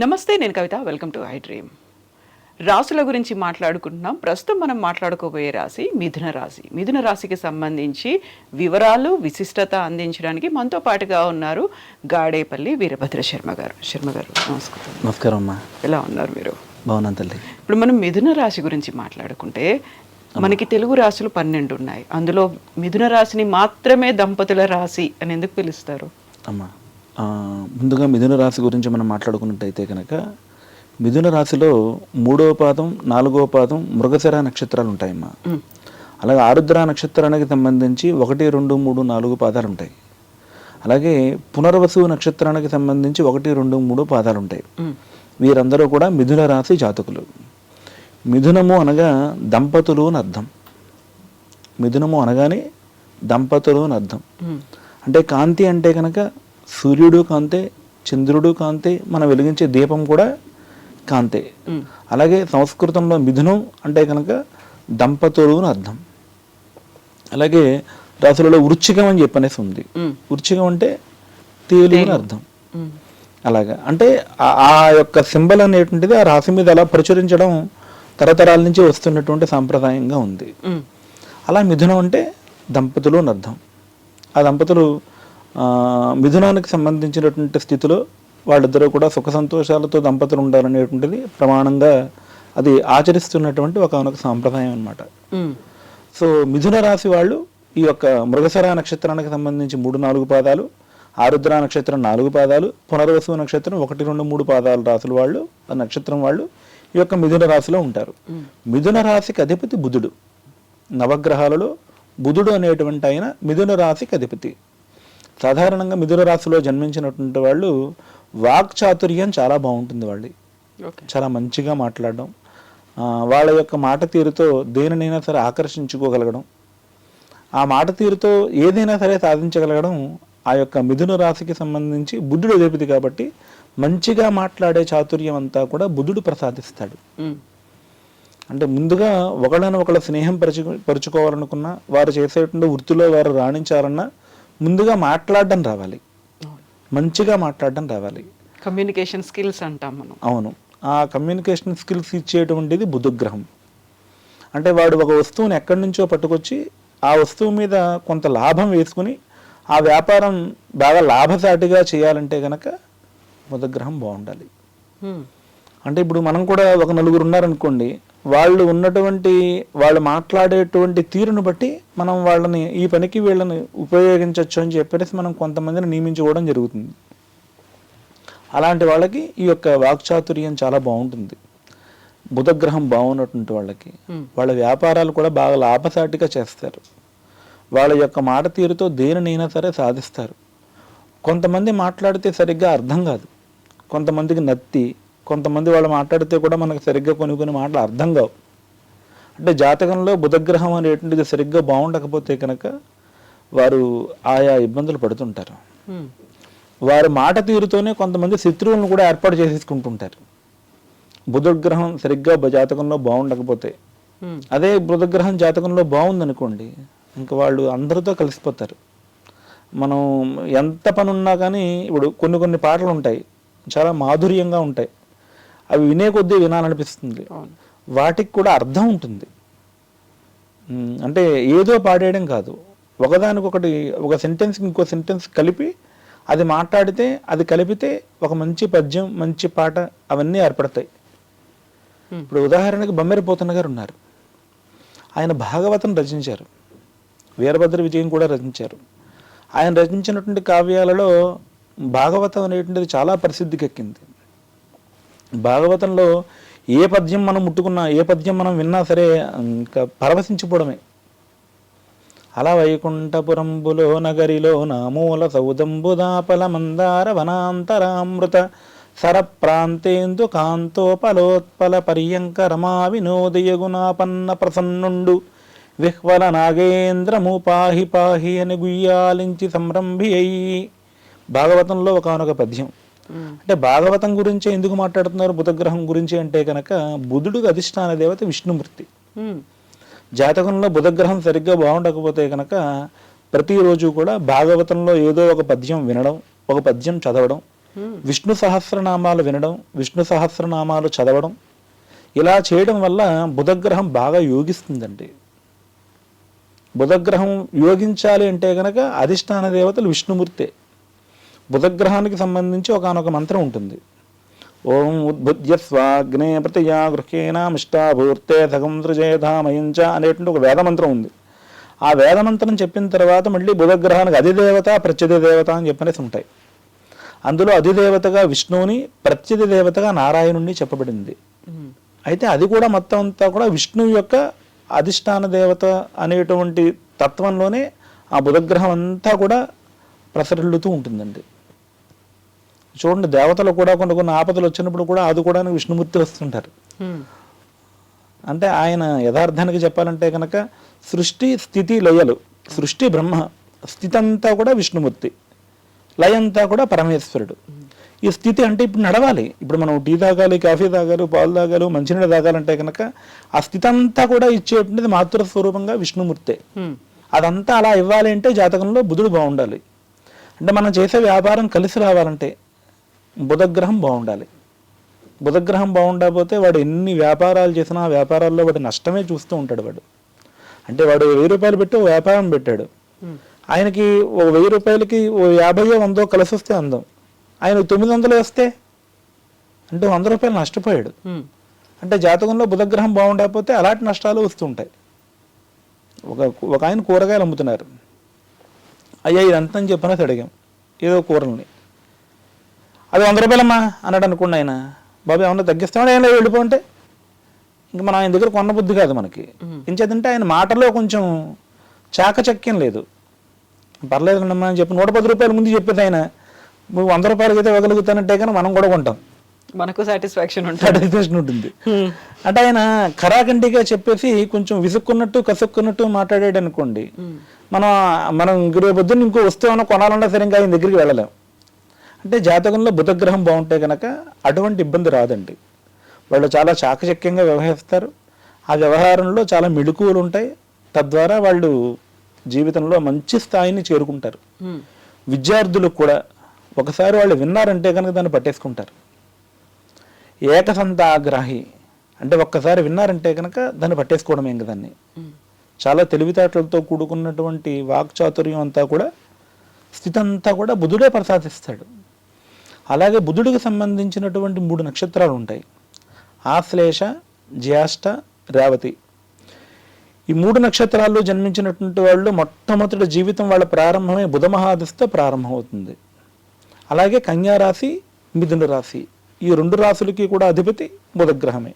నమస్తే నేను Kavitha. Welcome to I dream. రాసుల గురించి మాట్లాడుకుంటున్నాం. ప్రస్తుతం మనం మాట్లాడుకోబోయే రాశి మిథున రాశి. మిథున రాశికి సంబంధించి వివరాలు విశిష్టత అందించడానికి మనతో పాటుగా ఉన్నారు గాడేపల్లి వీరభద్ర శర్మ గారు. శర్మ గారు నమస్కారం. నమస్కారం అమ్మా. ఎలా ఉన్నారు మీరు? బాగున్నాను తల్లి. ఇప్పుడు మనం మిథున రాశి గురించి మాట్లాడుకుంటే మనకి తెలుగు రాశులు పన్నెండు ఉన్నాయి. అందులో మిథున రాశిని మాత్రమే దంపతుల రాశి అని ఎందుకు పిలుస్తారు? అమ్మా ముందుగా మిథున రాశి గురించి మనం మాట్లాడుకున్నట్టయితే కనుక మిథున రాశిలో మూడవ పాదం నాలుగవ పాదం మృగశిర నక్షత్రాలు ఉంటాయమ్మా. అలాగే ఆరుద్ర నక్షత్రానికి సంబంధించి ఒకటి రెండు మూడు నాలుగు పాదాలు ఉంటాయి. అలాగే పునర్వసు నక్షత్రానికి సంబంధించి ఒకటి రెండు మూడు పాదాలు ఉంటాయి. వీరందరూ కూడా మిథున రాశి జాతకులు. మిథునము అనగా దంపతులు అని అర్థం. మిథునము అనగానే దంపతులు అని అర్థం. అంటే కాంతి అంటే కనుక సూర్యుడు కాంతే చంద్రుడు కాంతే మనం వెలిగించే దీపం కూడా కాంతే. అలాగే సంస్కృతంలో మిథునం అంటే కనుక దంపతులు అని అర్థం. అలాగే రాసులలో వృచ్చికం అని చెప్పనేసి ఉంది. వృచ్చికం అంటే తేలు అని అర్థం. అలాగా. అంటే ఆ- యొక్క సింబల్ అనేటువంటిది ఆ రాశి మీద అలా ప్రచురించడం తరతరాల నుంచి వస్తున్నటువంటి సాంప్రదాయంగా ఉంది. అలా మిథునం అంటే దంపతులు అని అర్థం. ఆ దంపతులు మిథునానికి సంబంధించినటువంటి స్థితిలో వాళ్ళిద్దరూ కూడా సుఖ సంతోషాలతో దంపతులు ఉండాలనేటువంటిది ప్రమాణంగా అది ఆచరిస్తున్నటువంటి ఒక సాంప్రదాయం అన్నమాట. మ్, సో మిథున రాశి వాళ్ళు ఈ యొక్క మృగశర నక్షత్రానికి సంబంధించి మూడు నాలుగు పాదాలు ఆరుద్ర నక్షత్రం నాలుగు పాదాలు పునర్వసు నక్షత్రం ఒకటి రెండు మూడు పాదాల రాసుల వాళ్ళు ఆ నక్షత్రం వాళ్ళు ఈ యొక్క మిథున రాశిలో ఉంటారు. మిథున రాశికి అధిపతి బుధుడు. నవగ్రహాలలో బుధుడు అనేటువంటి ఆయన మిథున రాశికి అధిపతి. సాధారణంగా మిథున రాశిలో జన్మించినటువంటి వాళ్ళు వాక్చాతుర్యం చాలా బాగుంటుంది వాళ్ళది. ఓకే. చాలా మంచిగా మాట్లాడడం వాళ్ళ యొక్క మాట తీరుతో దేనినైనా సరే ఆకర్షించుకోగలగడం ఆ మాట తీరుతో ఏదైనా సరే సాధించగలగడం ఆ యొక్క మిథున రాశికి సంబంధించి బుద్ధుడు అధిపతి కాబట్టి మంచిగా మాట్లాడే చాతుర్యం అంతా కూడా బుద్ధుడు ప్రసాదిస్తాడు. అంటే ముందుగా ఒకళ్ళని ఒకళ్ళ స్నేహం పరచు పరుచుకోవాలనుకున్నా వారు చేసేటువంటి వృత్తిలో వారు రాణించాలన్నా ముందుగా మాట్లాడడం రావాలి. మంచిగా మాట్లాడడం రావాలి. కమ్యూనికేషన్ స్కిల్స్ అంటాం మనం. అవును. ఆ కమ్యూనికేషన్ స్కిల్స్ ఇచ్చేటువంటిది బుధగ్రహం. అంటే వాడు ఒక వస్తువుని ఎక్కడి నుంచో పట్టుకొచ్చి ఆ వస్తువు మీద కొంత లాభం వేసుకుని ఆ వ్యాపారం బాగా లాభసాటిగా చేయాలంటే గనక బుధగ్రహం బాగుండాలి. అంటే ఇప్పుడు మనం కూడా ఒక నలుగురు ఉన్నారనుకోండి వాళ్ళు ఉన్నటువంటి వాళ్ళు మాట్లాడేటువంటి తీరును బట్టి మనం వాళ్ళని ఈ పనికి వీళ్ళని ఉపయోగించవచ్చు అని చెప్పేసి మనం కొంతమందిని నియమించుకోవడం జరుగుతుంది. అలాంటి వాళ్ళకి ఈ యొక్క వాక్చాతుర్యం చాలా బాగుంటుంది. బుధగ్రహం బాగున్నటువంటి వాళ్ళకి. వాళ్ళ వ్యాపారాలు కూడా బాగా లాభసాటిగా చేస్తారు. వాళ్ళ యొక్క మాట తీరుతో దేనినైనా సరే సాధిస్తారు. కొంతమంది మాట్లాడితే సరిగ్గా అర్థం కాదు. కొంతమందికి నత్తి కొంతమంది వాళ్ళు మాట్లాడితే కూడా మనకు సరిగ్గా కొన్ని కొన్ని మాటలు అర్థం కావు. అంటే జాతకంలో బుధగ్రహం అనేటువంటిది సరిగ్గా బాగుండకపోతే కనుక వారు ఆయా ఇబ్బందులు పడుతుంటారు. వారి మాట తీరుతోనే కొంతమంది శత్రువులను కూడా ఏర్పాటు చేసేసుకుంటుంటారు. బుధగ్రహం సరిగ్గా జాతకంలో బాగుండకపోతే. అదే బుధగ్రహం జాతకంలో బాగుందనుకోండి ఇంకా వాళ్ళు అందరితో కలిసిపోతారు. మనం ఎంత పని ఉన్నా కానీ ఇప్పుడు కొన్ని కొన్ని పాటలు ఉంటాయి చాలా మాధుర్యంగా ఉంటాయి. అవి వినే కొద్దీ వినాలనిపిస్తుంది. వాటికి కూడా అర్థం ఉంటుంది. అంటే ఏదో పాడేయడం కాదు. ఒకదానికొకటి ఒక సెంటెన్స్కి ఇంకో సెంటెన్స్ కలిపి అది మాట్లాడితే అది కలిపితే ఒక మంచి పద్యం మంచి పాట అవన్నీ ఏర్పడతాయి. ఇప్పుడు ఉదాహరణకి బొమ్మెర పోతన్న గారు ఉన్నారు. ఆయన భాగవతం రచించారు. వీరభద్ర విజయం కూడా రచించారు. ఆయన రచించినటువంటి కావ్యాలలో భాగవతం అనేటువంటిది చాలా ప్రసిద్ధికెక్కింది. భాగవతంలో ఏ పద్యం మనం ముట్టుకున్నా ఏ పద్యం మనం విన్నా సరే ఇంకా పరవశించిపోవడమే. అలా వైకుంఠపురంబులో నగరిలో నామూల సౌదంబుదాపల మందార వనాంతరామృత సర ప్రాంతేందు కాంతోపలోత్పల పర్యంక రమా వినోదయగుణాపన్న ప్రసన్నుండు విహ్వల నాగేంద్రము పాహి పాహి అని గుయ్యాలించి సంరంభి అయి భాగవతంలో ఒకనొక పద్యం. అంటే భాగవతం గురించి ఎందుకు మాట్లాడుతున్నారు? బుధగ్రహం గురించి అంటే కనుక బుధుడికి అధిష్టాన దేవత విష్ణుమూర్తి. జాతకంలో బుధగ్రహం సరిగ్గా బాగుండకపోతే కనుక ప్రతిరోజు కూడా భాగవతంలో ఏదో ఒక పద్యం వినడం ఒక పద్యం చదవడం విష్ణు సహస్రనామాలు వినడం విష్ణు సహస్రనామాలు చదవడం ఇలా చేయడం వల్ల బుధగ్రహం బాగా యోగిస్తుందండి. బుధగ్రహం యోగించాలి అంటే గనక అధిష్టాన దేవతలు విష్ణుమూర్తే. బుధగ్రహానికి సంబంధించి ఒకనొక మంత్రం ఉంటుంది. ఓం ఉద్బుద్ధ్య స్వాగ్నే ప్రతియా గృహేనామిష్టాభూర్తే సగం సృజేధామయంచ అనేటువంటి ఒక వేదమంత్రం ఉంది. ఆ వేదమంత్రం చెప్పిన తర్వాత మళ్ళీ బుధగ్రహానికి అధిదేవత ప్రత్యధి దేవత అని చెప్పనేసి ఉంటాయి. అందులో అధిదేవతగా విష్ణువుని ప్రత్యధి దేవతగా నారాయణుణ్ణి చెప్పబడింది. అయితే అది కూడా మొత్తం అంతా కూడా విష్ణువు యొక్క అధిష్టాన దేవత అనేటువంటి తత్వంలోనే ఆ బుధగ్రహం అంతా కూడా ప్రసరిల్లుతూ ఉంటుందండి. చూడండి దేవతలు కూడా కొన్ని కొన్ని ఆపదలు వచ్చినప్పుడు కూడా అది కూడా విష్ణుమూర్తి వస్తుంటారు. అంటే ఆయన యథార్థానికి చెప్పాలంటే కనుక సృష్టి స్థితి లయలు సృష్టి బ్రహ్మ స్థితి అంతా కూడా విష్ణుమూర్తి లయ అంతా కూడా పరమేశ్వరుడు. ఈ స్థితి అంటే ఇప్పుడు నడవాలి. ఇప్పుడు మనం టీ తాగాలి కాఫీ తాగాలి పాలు తాగాలి మంచినీళ్ళు తాగాలంటే కనుక ఆ స్థితి అంతా కూడా ఇచ్చేటువంటిది మాతృ స్వరూపంగా విష్ణుమూర్తే. అదంతా అలా ఇవ్వాలి అంటే జాతకంలో బుధుడు బాగుండాలి. అంటే మనం చేసే వ్యాపారం కలిసి రావాలంటే బుధగ్రహం బాగుండాలి. బుధగ్రహం బాగుండకపోతే వాడు ఎన్ని వ్యాపారాలు చేసినా ఆ వ్యాపారాల్లో వాడు నష్టమే చూస్తూ ఉంటాడు వాడు. అంటే వాడు వెయ్యి రూపాయలు పెట్టి వ్యాపారం పెట్టాడు. ఆయనకి ఓ వెయ్యి రూపాయలకి ఓ యాభైయో వందో కలిసి వస్తే అందం. ఆయన తొమ్మిది వందలు వస్తే అంటే వంద రూపాయలు నష్టపోయాడు. అంటే జాతకంలో బుధగ్రహం బాగుండకపోతే అలాంటి నష్టాలు వస్తుంటాయి ఒక ఒక ఆయన కూరగాయలు అమ్ముతున్నారు. అయ్యా ఇది అని చెప్పనేసి అడిగాం. ఏదో కూరల్ని. అది వంద రూపాయలమ్మా అన్నాడు అనుకోండి ఆయన. బాబు ఏమన్నా తగ్గిస్తామని ఏం లేదు వెళ్ళిపోంటే ఇంక మనం ఆయన దగ్గర కొన్న బుద్ధి కాదు మనకి. ఇంచేతంటే ఆయన మాటలో కొంచెం చాకచక్యం లేదు. పర్లేదు అమ్మా అని చెప్పి నూట పది రూపాయలు ముందు చెప్పేది ఆయన. నువ్వు వంద రూపాయలకి అయితే ఇవ్వగలుగుతానంటే కానీ మనం కూడా కొంటాం. మనకు సాటిస్ఫాక్షన్ ఉంటుంది. సాటిస్ఫాక్షన్ ఉంటుంది. అంటే ఆయన ఖరాఖండిగా చెప్పేసి కొంచెం విసుక్కున్నట్టు కసుక్కున్నట్టు మాట్లాడాడు అనుకోండి. మనం మనం రేపు పొద్దున్న ఇంకో వస్తువు కొనాలన్నా సరే ఇంకా ఆయన దగ్గరికి వెళ్ళలేం. అంటే జాతకంలో బుధగ్రహం బాగుంటే కనుక అటువంటి ఇబ్బంది రాదండి. వాళ్ళు చాలా చాకచక్యంగా వ్యవహరిస్తారు. ఆ వ్యవహారంలో చాలా మెళుకువలు ఉంటాయి. తద్వారా వాళ్ళు జీవితంలో మంచి స్థాయిని చేరుకుంటారు. విద్యార్థులకు కూడా ఒకసారి వాళ్ళు విన్నారంటే కనుక దాన్ని పట్టేసుకుంటారు. ఏకసంతాగ్రాహి అంటే ఒక్కసారి విన్నారంటే కనుక దాన్ని పట్టేసుకోవడం ఏం దాన్ని. చాలా తెలివితేటలతో కూడుకున్నటువంటి వాక్చాతుర్యం అంతా కూడా స్థితి అంతా కూడా బుధుడే ప్రసాదిస్తాడు. అలాగే బుధుడికి సంబంధించినటువంటి మూడు నక్షత్రాలు ఉంటాయి. ఆశ్లేష జ్యేష్ఠ రేవతి. ఈ మూడు నక్షత్రాల్లో జన్మించినటువంటి వాళ్ళు మొట్టమొదటి జీవితం వాళ్ళ ప్రారంభమే బుధ మహాదశతో ప్రారంభమవుతుంది. అలాగే కన్యారాశి మిథున రాశి. ఈ రెండు రాశులకి కూడా అధిపతి బుధగ్రహమే.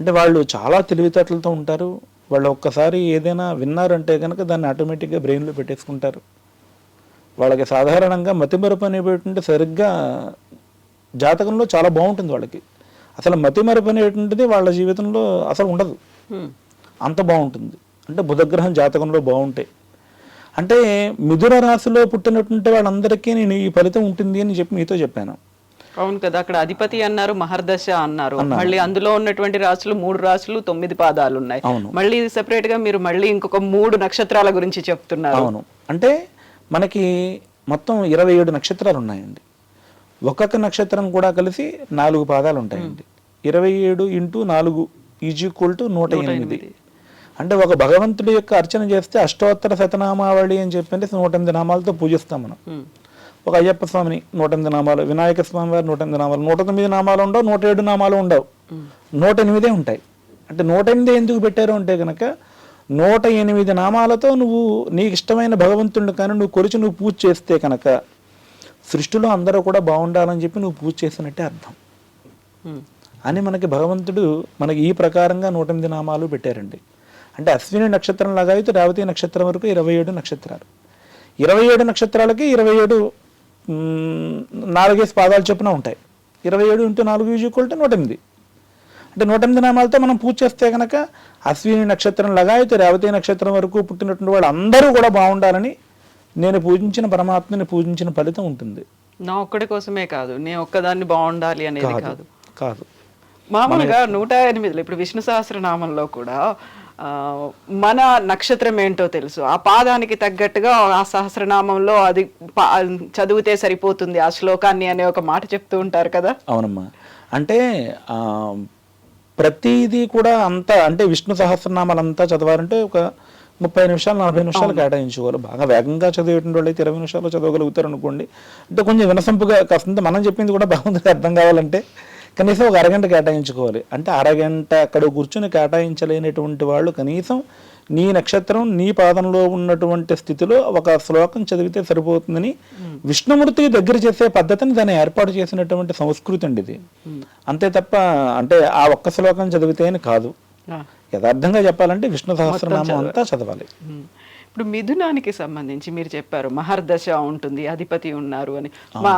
అంటే వాళ్ళు చాలా తెలివితేటలతో ఉంటారు. వాళ్ళు ఒక్కసారి ఏదైనా విన్నారంటే కనుక దాన్ని ఆటోమేటిక్గా బ్రెయిన్లో పెట్టేసుకుంటారు. వాళ్ళకి సాధారణంగా మతిమరుపు అనేటువంటి సరిగ్గా జాతకంలో చాలా బాగుంటుంది వాళ్ళకి. అసలు మతిమరుపు అనేటువంటిది వాళ్ళ జీవితంలో అసలు ఉండదు. అంత బాగుంటుంది. అంటే బుధగ్రహం జాతకంలో బాగుంటాయి అంటే మిథున రాశిలో పుట్టినటువంటి వాళ్ళందరికీ నేను ఈ ఫలితం ఉంటుంది అని చెప్పి మీతో చెప్పాను. అవును కదా అక్కడ అధిపతి అన్నారు మహర్దశ అన్నారు. మళ్ళీ అందులో ఉన్నటువంటి రాసులు మూడు రాసులు తొమ్మిది పాదాలు ఉన్నాయి. మళ్ళీ సెపరేట్గా మీరు మళ్ళీ ఇంకొక మూడు నక్షత్రాల గురించి చెప్తున్నారు. అవును. అంటే మనకి మొత్తం ఇరవై ఏడు నక్షత్రాలు ఉన్నాయండి. ఒక్కొక్క నక్షత్రం కూడా కలిసి నాలుగు పాదాలు ఉంటాయండి. ఇరవై ఏడు ఇంటూ నాలుగు ఈజ్ ఈక్వల్ టు నూట ఎనిమిది. అంటే ఒక భగవంతుడి యొక్క అర్చన చేస్తే అష్టోత్తర శతనామావళి అని చెప్పి నూట ఎనిమిది నామాలతో పూజిస్తాం మనం. ఒక అయ్యప్ప స్వామిని నూట ఎనిమిది నామాలు వినాయక స్వామి వారి నూట ఎనిమిది నామాలు నూట తొమ్మిది నామాలు ఉండవు నూట ఏడు నామాలు ఉండవు. నూట ఎనిమిదే ఉంటాయి. అంటే నూట ఎనిమిది ఎందుకు పెట్టారు అంటే కనుక నూట ఎనిమిది నామాలతో నువ్వు నీకు ఇష్టమైన భగవంతుడిని కానీ నువ్వు కొలిచి నువ్వు పూజ చేస్తే కనుక సృష్టిలో అందరూ కూడా బాగుండాలని చెప్పి నువ్వు పూజ చేసినట్టే అర్థం. అని మనకి భగవంతుడు మనకి ఈ ప్రకారంగా నూట ఎనిమిది నామాలు పెట్టారండి. అంటే అశ్విని నక్షత్రం లాగా అయితే రేవతి నక్షత్రం వరకు ఇరవై ఏడు నక్షత్రాలు. ఇరవై ఏడు నక్షత్రాలకి ఇరవై ఏడు నాలుగేసి పాదాలు చొప్పున ఉంటాయి. ఇరవై ఏడు ఇంటూ నాలుగు ఈజ్వల్ నూట ఎనిమిది. అంటే నూట ఎనిమిది నామాలతో మనం పూజ చేస్తే కనుక అశ్విని నక్షత్రం లాగా అయితే రేవతి నక్షత్రం వరకు పుట్టినటువంటి వాళ్ళు అందరూ కూడా బాగుండాలని నేను పూజించిన పరమాత్మని పూజించిన ఫలితం ఉంటుంది. నా ఒక్కడి కోసమే కాదు నేను ఒక్కదాన్ని బాగుండాలి అనేది కాదు కాదు. మామూలుగా నూట ఎనిమిదిలో ఇప్పుడు విష్ణు సహస్రనామంలో కూడా మన నక్షత్రం ఏంటో తెలుసు. ఆ పాదానికి తగ్గట్టుగా ఆ సహస్రనామంలో అది చదివితే సరిపోతుంది ఆ శ్లోకాన్ని అనే ఒక మాట చెప్తూ ఉంటారు కదా? అవునమ్మా. అంటే ఆ, ప్రతిదీ కూడా అంత అంటే విష్ణు సహస్రనామాలు అంతా చదవాలంటే ఒక ముప్పై నిమిషాలు నలభై నిమిషాలు కేటాయించుకోవాలి. బాగా వేగంగా చదివేటువంటి వాళ్ళు అయితే ఇరవై నిమిషాలు చదవగలుగుతారు అనుకోండి అంటే కొంచెం వినసంపుగా కాస్తంత మనం చెప్పింది కూడా భగవంతుడికి అర్థం కావాలంటే కనీసం ఒక అరగంట కేటాయించుకోవాలి. అంటే అరగంట అక్కడ కూర్చుని కేటాయించలేనటువంటి వాళ్ళు కనీసం నీ నక్షత్రం నీ పాదంలో ఉన్నటువంటి స్థితిలో ఒక శ్లోకం చదివితే సరిపోతుందని విష్ణుమూర్తికి దగ్గర చేసే పద్ధతిని దాన్ని ఏర్పాటు చేసినటువంటి సంస్కృతి అండి ఇది అంతే తప్ప అంటే ఆ ఒక్క శ్లోకం చదివితే అని కాదు. యథార్థంగా చెప్పాలంటే విష్ణు సహస్రనామం అంతా చదవాలి. ఇప్పుడు మిథునానికి సంబంధించి మీరు చెప్పారు మహర్దశ ఉంటుంది అధిపతి ఉన్నారు అని. మా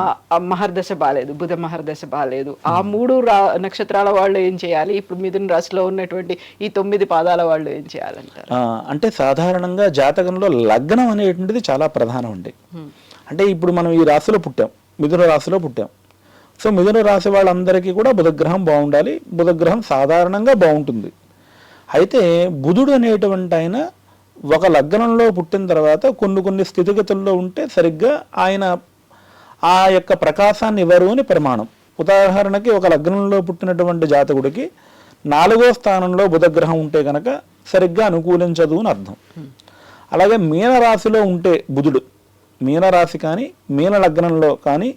మహర్దశ బాలేదు బుధ మహర్దశ బాలేదు. ఆ మూడు రా నక్షత్రాల వాళ్ళు ఏం చేయాలి? ఇప్పుడు మిథున రాశిలో ఉన్నటువంటి ఈ తొమ్మిది పాదాల వాళ్ళు ఏం చేయాలంటారు? అంటే సాధారణంగా జాతకంలో లగ్నం అనేటువంటిది చాలా ప్రధానం అండి. అంటే ఇప్పుడు మనం ఈ రాశిలో పుట్టాం మిథున రాశిలో పుట్టాం. సో మిథున రాశి వాళ్ళందరికీ కూడా బుధగ్రహం బాగుండాలి బుధగ్రహం సాధారణంగా బాగుంటుంది. అయితే బుధుడు అనేటువంటి ఆయన ఒక లగ్నంలో పుట్టిన తర్వాత కొన్ని కొన్ని స్థితిగతుల్లో ఉంటే సరిగ్గా ఆయన ఆ యొక్క ప్రకాశాన్ని ఇవ్వరు అని ప్రమాణం. ఉదాహరణకి ఒక లగ్నంలో పుట్టినటువంటి జాతకుడికి నాలుగో స్థానంలో బుధగ్రహం ఉంటే కనుక సరిగ్గా అనుకూలించదు అని అర్థం. అలాగే మీనరాశిలో ఉంటే బుధుడు మీనరాశి కానీ మీన లగ్నంలో కానీ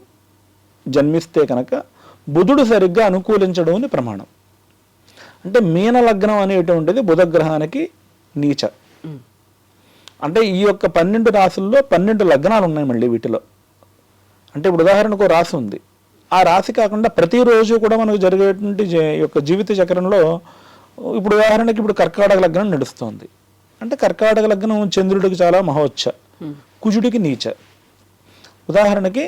జన్మిస్తే కనుక బుధుడు సరిగ్గా అనుకూలించడం అని ప్రమాణం. అంటే మీన లగ్నం అనేటువంటిది బుధగ్రహానికి నీచ. అంటే ఈ యొక్క పన్నెండు రాసుల్లో పన్నెండు లగ్నాలు ఉన్నాయి మళ్ళీ వీటిలో. అంటే ఇప్పుడు ఉదాహరణకు రాశి ఉంది. ఆ రాశి కాకుండా ప్రతిరోజు కూడా మనకు జరిగేటువంటి యొక్క జీవిత చక్రంలో ఇప్పుడు ఉదాహరణకి ఇప్పుడు కర్కాటక లగ్నం నడుస్తోంది. అంటే కర్కాటక లగ్నం చంద్రుడికి చాలా మహోచ్చ కుజుడికి నీచ. ఉదాహరణకి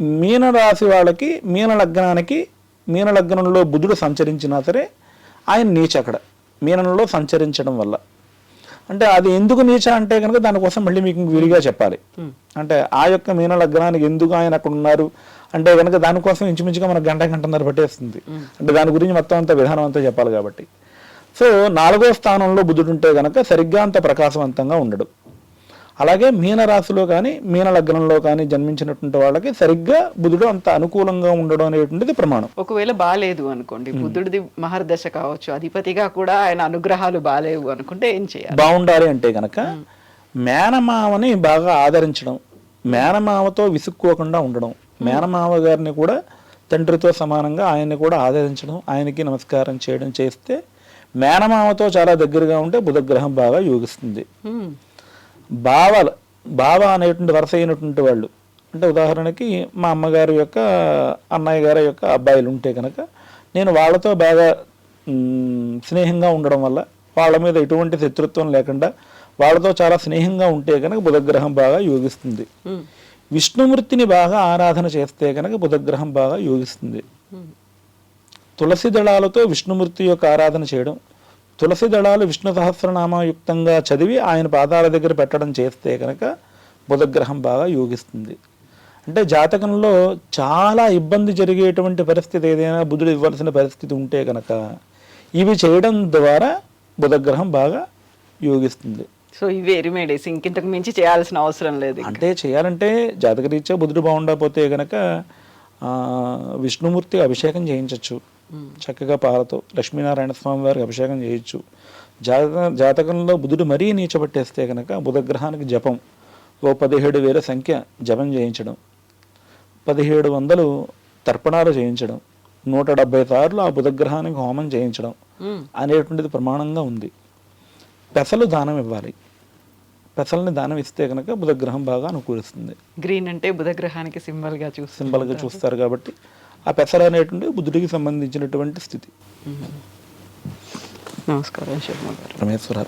మీన రాశి వాళ్ళకి మీన లగ్నానికి మీన లగ్నంలో బుధుడు సంచరించినా సరే ఆయన నీచ అక్కడ. మీనంలో సంచరించడం వల్ల. అంటే అది ఎందుకు నీచ అంటే కనుక దానికోసం మళ్ళీ మీకు విడిగా చెప్పాలి. అంటే ఆ యొక్క మీన లగ్నానికి ఎందుకు ఆయన అక్కడ ఉన్నారు? అంటే కనుక దానికోసం ఇంచుమించుగా మనకు గంట గంటన్నర పట్టేస్తుంది. అంటే దాని గురించి మొత్తం అంతా విధానం అంతా చెప్పాలి కాబట్టి. సో నాలుగో స్థానంలో బుధుడు ఉంటే కనుక సరిగ్గా అంత ప్రకాశవంతంగా ఉండడు. అలాగే మీన రాశిలో కానీ మీన లగ్నంలో కానీ జన్మించినటువంటి వాళ్ళకి సరిగ్గా బుధుడు అంత అనుకూలంగా ఉండడం అనేటువంటిది ప్రమాణం. ఒకవేళ బాలేదు అనుకోండి బుద్ధుడిది మహర్దశ కావచ్చు అధిపతిగా కూడా ఆయన అనుగ్రహాలు బాలేవు అనుకుంటే ఏం చేయాలి? బాగుండాలి అంటే గనక మేనమామని బాగా ఆదరించడం మేనమామతో విసుక్కోకుండా ఉండడం మేనమామ గారిని కూడా తండ్రితో సమానంగా ఆయన్ని కూడా ఆదరించడం ఆయనకి నమస్కారం చేయడం చేస్తే మేనమామతో చాలా దగ్గరగా ఉంటే బుధగ్రహం బాగా యోగిస్తుంది. బావ బావ అనేటువంటి వరుస అయినటువంటి వాళ్ళు అంటే ఉదాహరణకి మా అమ్మగారి యొక్క అన్నయ్య గారి యొక్క అబ్బాయిలు ఉంటే కనుక నేను వాళ్ళతో బాగా స్నేహంగా ఉండడం వల్ల వాళ్ళ మీద ఎటువంటి శత్రుత్వం లేకుండా వాళ్ళతో చాలా స్నేహంగా ఉంటే కనుక బుధగ్రహం బాగా యోగిస్తుంది. విష్ణుమూర్తిని బాగా ఆరాధన చేస్తే కనుక బుధగ్రహం బాగా యోగిస్తుంది. తులసి దళాలతో విష్ణుమూర్తి యొక్క ఆరాధన చేయడం తులసి దళాలు విష్ణు సహస్రనామయుక్తంగా చదివి ఆయన పాదాల దగ్గర పెట్టడం చేస్తే కనుక బుధగ్రహం బాగా యోగిస్తుంది. అంటే జాతకంలో చాలా ఇబ్బంది జరిగేటువంటి పరిస్థితి ఏదైనా బుధుడు ఇవ్వాల్సిన పరిస్థితి ఉంటే కనుక ఇవి చేయడం ద్వారా బుధగ్రహం బాగా యోగిస్తుంది. సో ఇవే రెమెడీస్ ఇంకింతకు మించి చేయాల్సిన అవసరం లేదు. అంటే చేయాలంటే జాతకరీత్యా బుధుడు బాగుండకపోతే గనక ఆ, విష్ణుమూర్తి అభిషేకం చేయించవచ్చు చక్కగా పాలతో లక్ష్మీనారాయణ స్వామి వారికి అభిషేకం చేయొచ్చు జాతక జాతకంలో బుధుడు మరీ నీచబట్టేస్తే కనుక బుధగ్రహానికి జపం. ఓ పదిహేడు వేల సంఖ్య జపం చేయించడం. పదిహేడు వందలు తర్పణాలు చేయించడం. నూట డెబ్బై సార్లు ఆ బుధగ్రహానికి హోమం చేయించడం. అనేటువంటిది ప్రమాణంగా ఉంది. పెసలు దానం ఇవ్వాలి. పెసల్ని దానం ఇస్తే కనుక బుధగ్రహం బాగా అనుకూలిస్తుంది. గ్రీన్ అంటే బుధగ్రహానికి సింబల్గా చూస్తుంది సింబల్గా చూస్తారు కాబట్టి ఆ పెసలు అనేటువంటి బుద్ధుడికి సంబంధించినటువంటి స్థితి. నమస్కారం శర్మ గారు. రమేశ్వర